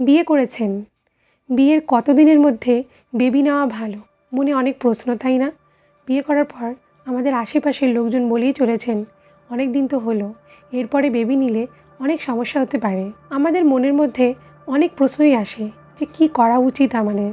বিয়ে করেছেন। বিয়ের কত দিনের মধ্যে বেবি নেওয়া ভালো? মনে অনেক প্রশ্ন, তাই না? বিয়ে করার পর আমাদের আশেপাশের লোকজন বলেই চলেছেন, অনেক দিন তো হলো, এরপরে বেবি নিলে অনেক সমস্যা হতে পারে। আমাদের মনের মধ্যে অনেক প্রশ্নই আসে যে কী করা উচিত আমাদের?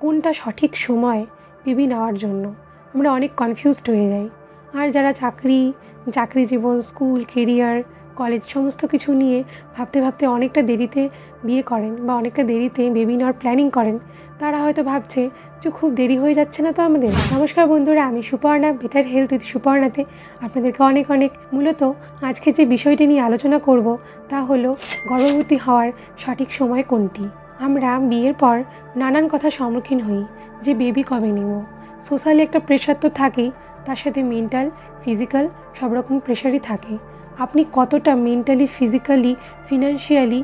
কোনটা সঠিক সময় বেবি নেওয়ার জন্য? আমরা অনেক কনফিউজড হয়ে যাই। আর যারা চাকরি চাকরি জীবন স্কুল কেরিয়ার কলেজ সমস্ত কিছু নিয়ে ভাবতে ভাবতে অনেকটা দেরিতে বিয়ে করেন বা অনেকটা দেরিতে বেবি নেওয়ার প্ল্যানিং করেন। তারা হয়তো ভাবছে যে খুব দেরি হয়ে যাচ্ছে না তো আমাদের। নমস্কার বন্ধুরা, আমি সুপর্ণা বেটার হেলথ উইথ সুপর্ণাতে আপনাদেরকে অনেক অনেক মূলত আজকে যে বিষয়টি নিয়ে আলোচনা করব তা হলো গর্ভবতী হওয়ার সঠিক সময় কোনটি? আমরা বিয়ের পর নানান কথার সম্মুখীন হই, যে বেবি কবে নেব? সোশ্যালি একটা প্রেশার তো থাকেই, তার সাথে মেন্টাল ফিজিক্যাল সব রকম প্রেশারই থাকে। আপনি কতটা mentally physically financially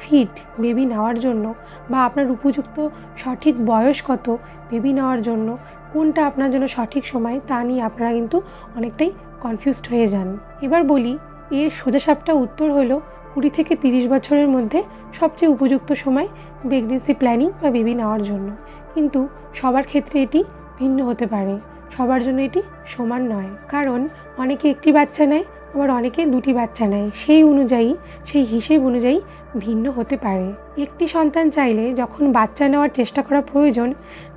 fit baby নেওয়ার জন্য বা আপনার উপযুক্ত সঠিক বয়স কত বেবি নেওয়ার জন্য, কোনটা আপনার জন্য সঠিক সময় তা নিয়ে আপনারা কিন্তু অনেকটাই কনফিউজড হয়ে যান। এবার বলি, এর সোজাসাপটা উত্তর হলো কুড়ি থেকে তিরিশ বছরের মধ্যে সবচেয়ে উপযুক্ত সময় প্রেগনেন্সি প্ল্যানিং বা বেবি নেওয়ার জন্য। কিন্তু সবার ক্ষেত্রে এটি ভিন্ন হতে পারে, সবার জন্য এটি সমান নয়। কারণ অনেকে একটি বাচ্চা নেয় আবার অনেকে দুটি বাচ্চা নেয় সেই অনুযায়ী, সেই হিসেব অনুযায়ী ভিন্ন হতে পারে। একটি সন্তান চাইলে যখন বাচ্চা নেওয়ার চেষ্টা করা প্রয়োজন,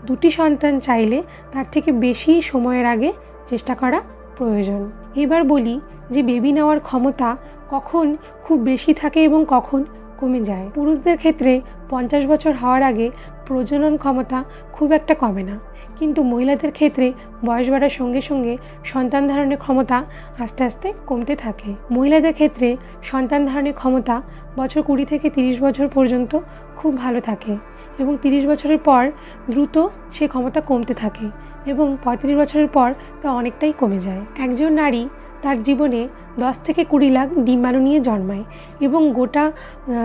দুটি সন্তান চাইলে তার থেকে বেশি সময়ের আগে চেষ্টা করা প্রয়োজন। এবার বলি যে বেবি নেওয়ার ক্ষমতা কখন খুব বেশি থাকে এবং কখন কমে যায়। পুরুষদের ক্ষেত্রে পঞ্চাশ বছর হওয়ার আগে প্রজনন ক্ষমতা খুব একটা কমে না। কিন্তু মহিলাদের ক্ষেত্রে বয়স বাড়ার সঙ্গে সঙ্গে সন্তান ধারণের ক্ষমতা আস্তে আস্তে কমতে থাকে। মহিলাদের ক্ষেত্রে সন্তান ধারণের ক্ষমতা বছর কুড়ি থেকে তিরিশ বছর পর্যন্ত খুব ভালো থাকে এবং তিরিশ বছরের পর দ্রুত সে ক্ষমতা কমতে থাকে এবং পঁয়ত্রিশ বছরের পর তা অনেকটাই কমে যায়। একজন নারী তার জীবনে দশ থেকে কুড়ি লাখ ডিম্বাণু নিয়ে জন্মায় এবং গোটা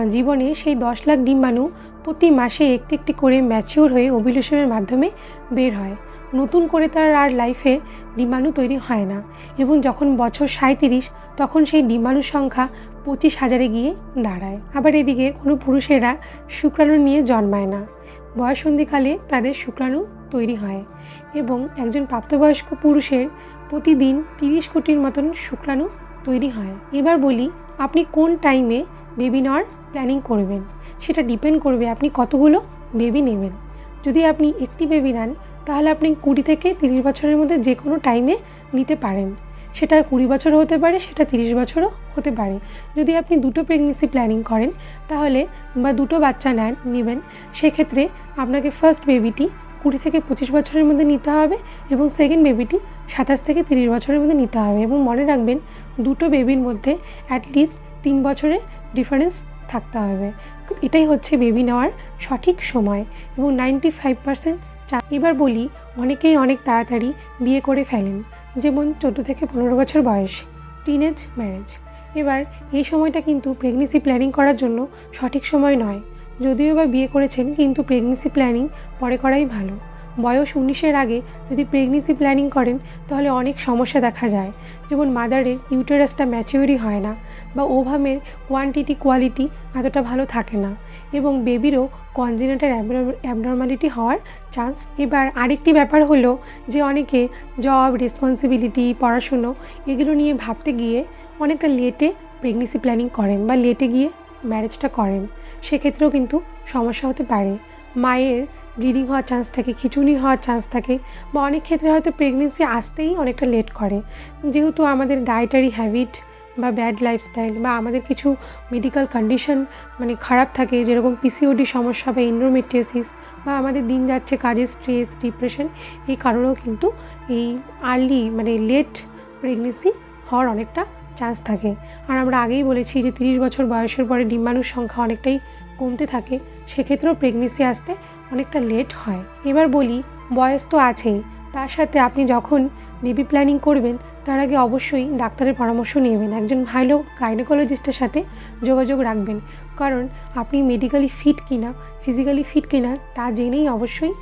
জীবনে সেই দশ লাখ ডিম্বাণু প্রতি মাসে একটি একটি করে ম্যাচিওর হয়ে ওভিলেশনের মাধ্যমে বের হয়। নতুন করে তার আর লাইফে ডিম্বাণু তৈরি হয় না এবং যখন বছর সাঁত্রিশ তখন সেই ডিম্বাণুর সংখ্যা পঁচিশ হাজারে গিয়ে দাঁড়ায়। আবার এদিকে কোনো পুরুষেরা শুক্রাণু নিয়ে জন্মায় না। বয়সন্ধিকালে তাদের শুক্রাণু তৈরি হয় এবং একজন প্রাপ্তবয়স্ক পুরুষের প্রতিদিন তিরিশ কোটির মতন শুক্রাণু তৈরি হয়। এবার বলি, আপনি কোন টাইমে বেবি নেওয়ার প্ল্যানিং করবেন? সেটা ডিপেন্ড করবে আপনি কতগুলো বেবি নেবেন। যদি আপনি একটি বেবি নেন, তাহলে আপনি কুড়ি থেকে তিরিশ বছরের মধ্যে যে কোনো টাইমে নিতে পারেন। সেটা কুড়ি বছর হতে পারে, সেটা তিরিশ বছরও হতে পারে। যদি আপনি দুটো প্রেগনেন্সি প্ল্যানিং করেন, তাহলে বা দুটো বাচ্চা নেন, নেবেন, সেক্ষেত্রে আপনাকে ফার্স্ট বেবিটি কুড়ি থেকে পঁচিশ বছরের মধ্যে নিতে হবে এবং সেকেন্ড বেবিটি সাতাশ থেকে তিরিশ বছরের মধ্যে নিতে হবে এবং মনে রাখবেন, দুটো বেবির মধ্যে অ্যাটলিস্ট তিন বছরের ডিফারেন্স থাকতে হবে। এটাই হচ্ছে বেবি নেওয়ার সঠিক সময় এবং নাইনটি ফাইভ পার্সেন্ট চা এবার বলি, অনেকেই অনেক তাড়াতাড়ি বিয়ে করে ফেলেন, যেমন চোদ্দ থেকে পনেরো বছর বয়স টিনেজ ম্যারেজ এবার এই সময়টা কিন্তু প্রেগনেন্সি প্ল্যানিং করার জন্য সঠিক সময় নয়। যদিও বা বিয়ে করেছেন, কিন্তু প্রেগনেন্সি প্ল্যানিং পরে করাই ভালো। বয়স উনিশের আগে যদি প্রেগনেন্সি প্ল্যানিং করেন, তাহলে অনেক সমস্যা দেখা যায়। যেমন মাদারের ইউটেরাসটা ম্যাচিউরি হয় না বা ওভামের কোয়ান্টিটি কোয়ালিটি এতটা ভালো থাকে না এবং বেবিরও কনজিনেটার অ্যাবনর্মালিটি হওয়ার চান্স এবার আরেকটি ব্যাপার হলো যে অনেকে জব রেসপন্সিবিলিটি পড়াশুনো এগুলো নিয়ে ভাবতে গিয়ে অনেকটা লেটে প্রেগনেন্সি প্ল্যানিং করেন বা লেটে গিয়ে ম্যারেজটা করেন। সেক্ষেত্রেও কিন্তু সমস্যা হতে পারে। মায়ের ব্লিডিং হওয়ার চান্স থাকে খিচুনি হওয়ার চান্স থাকে বা অনেক ক্ষেত্রে হয়তো প্রেগনেন্সি আসতেই অনেকটা লেট করে। যেহেতু আমাদের ডায়েটারি হ্যাবিট বা ব্যাড লাইফস্টাইল বা আমাদের কিছু মেডিকেল কন্ডিশন মানে খারাপ থাকে, যেরকম পিসিওডি সমস্যা বা এন্ড্রোমেট্রিয়াসিস বা আমাদের দিন যাচ্ছে কাজের স্ট্রেস ডিপ্রেশন এই কারণেও কিন্তু এই আর্লি মানে লেট প্রেগনেন্সি হওয়ার অনেকটা চান্স থাকে। আর আমরা আগেই বলেছি যে তিরিশ বছর বয়সের পরে ডিম্বাণুর সংখ্যা অনেকটাই কমতে থাকে, সেক্ষেত্রেও প্রেগনেন্সি আসতে অনেকটা লেট হয়। এবার বলি, বয়স তো আছেই। তার সাথে আপনি যখন বেবি প্ল্যানিং করবেন, তার আগে অবশ্যই ডাক্তারের পরামর্শ নেবেন। একজন ভালো গাইনোকোলজিস্টের সাথে যোগাযোগ রাখবেন। কারণ আপনি মেডিকেলি ফিট কিনা ফিজিক্যালি ফিট কিনা, তা জেনেই অবশ্যই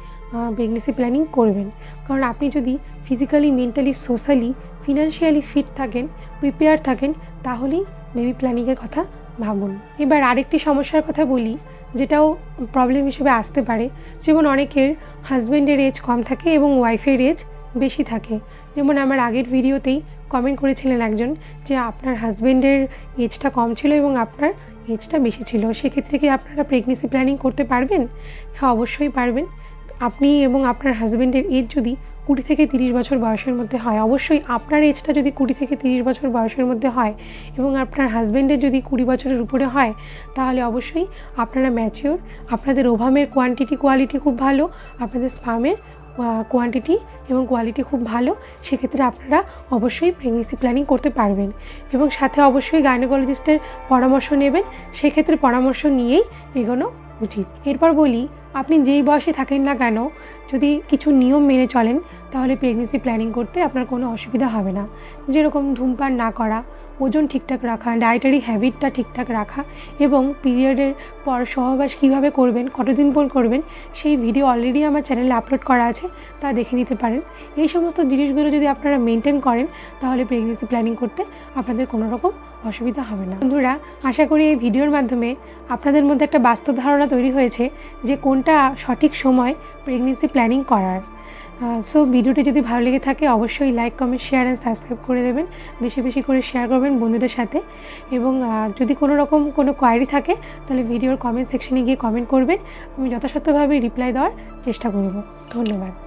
প্রেগনেন্সি প্ল্যানিং করবেন। কারণ আপনি যদি physically mentally socially financially fit থাকেন প্রিপেয়ার থাকেন, তাহলেই বেবি প্ল্যানিংয়ের কথা ভাবুন। এবার আরেকটি সমস্যার কথা বলি। যেটাও প্রবলেম হিসেবে আসতে পারে। যেমন অনেকের হাজব্যান্ডের এজ কম থাকে এবং ওয়াইফের এজ বেশি থাকে। যেমন আমার আগের ভিডিওতেই কমেন্ট করেছিলেন একজন যে আপনার হাজব্যান্ডের এজটা কম ছিল এবং আপনার এজটা বেশি ছিল। সেক্ষেত্রে কি আপনারা প্রেগনেন্সি প্ল্যানিং করতে পারবেন? হ্যাঁ অবশ্যই পারবেন। আপনি এবং আপনার হাজব্যান্ডের এজ যদি কুড়ি থেকে তিরিশ বছর বয়সের মধ্যে হয়। অবশ্যই আপনার এজটা যদি কুড়ি থেকে তিরিশ বছর বয়সের মধ্যে হয় এবং আপনার হাজব্যান্ডের যদি কুড়ি বছরের উপরে হয়, তাহলে অবশ্যই আপনারা ম্যাচিওর আপনাদের ওভামের কোয়ান্টিটি কোয়ালিটি খুব ভালো, আপনাদের স্পামের কোয়ান্টিটি এবং কোয়ালিটি খুব ভালো, সেক্ষেত্রে আপনারা অবশ্যই প্রেগনেন্সি প্ল্যানিং করতে পারবেন। এবং সাথে অবশ্যই গাইনোকোলজিস্টের পরামর্শ নেবেন, সেক্ষেত্রে পরামর্শ নিয়েই এগোনো উচিত। এরপর বলি আপনি যেই বয়সে থাকেন না কেন, যদি কিছু নিয়ম মেনে চলেন, তাহলে প্রেগনেন্সি প্ল্যানিং করতে আপনার কোনো অসুবিধা হবে না। যেরকম ধূমপান না করা, ওজন ঠিকঠাক রাখা ডায়েটারি হ্যাবিটটা ঠিকঠাক রাখা এবং পিরিয়ডের পর সহবাস কীভাবে করবেন, কতদিন পর করবেন, সেই ভিডিও অলরেডি আমার চ্যানেলে আপলোড করা আছে, তা দেখে নিতে পারেন। এই সমস্ত জিনিসগুলো যদি আপনারা মেনটেন করেন, তাহলে প্রেগনেন্সি প্ল্যানিং করতে আপনাদের কোনো রকম অসুবিধা হবে না। বন্ধুরা, আশা করি এই ভিডিওর মাধ্যমে আপনাদের মধ্যে একটা বাস্তব ধারণা তৈরি হয়েছে যে কোনটা সঠিক সময় প্রেগনেন্সি প্ল্যানিং করার। সো ভিডিওটি যদি ভালো লেগে থাকে, অবশ্যই like comment share and subscribe করে দেবেন। বেশি বেশি করে শেয়ার করবেন বন্ধুদের সাথে। এবং যদি কোনো রকম কোনো কোয়ারি থাকে, তাহলে ভিডিওর কমেন্ট সেকশনে গিয়ে কমেন্ট করবেন। আমি যথাসাধ্যভাবে রিপ্লাই দেওয়ার চেষ্টা করব। ধন্যবাদ।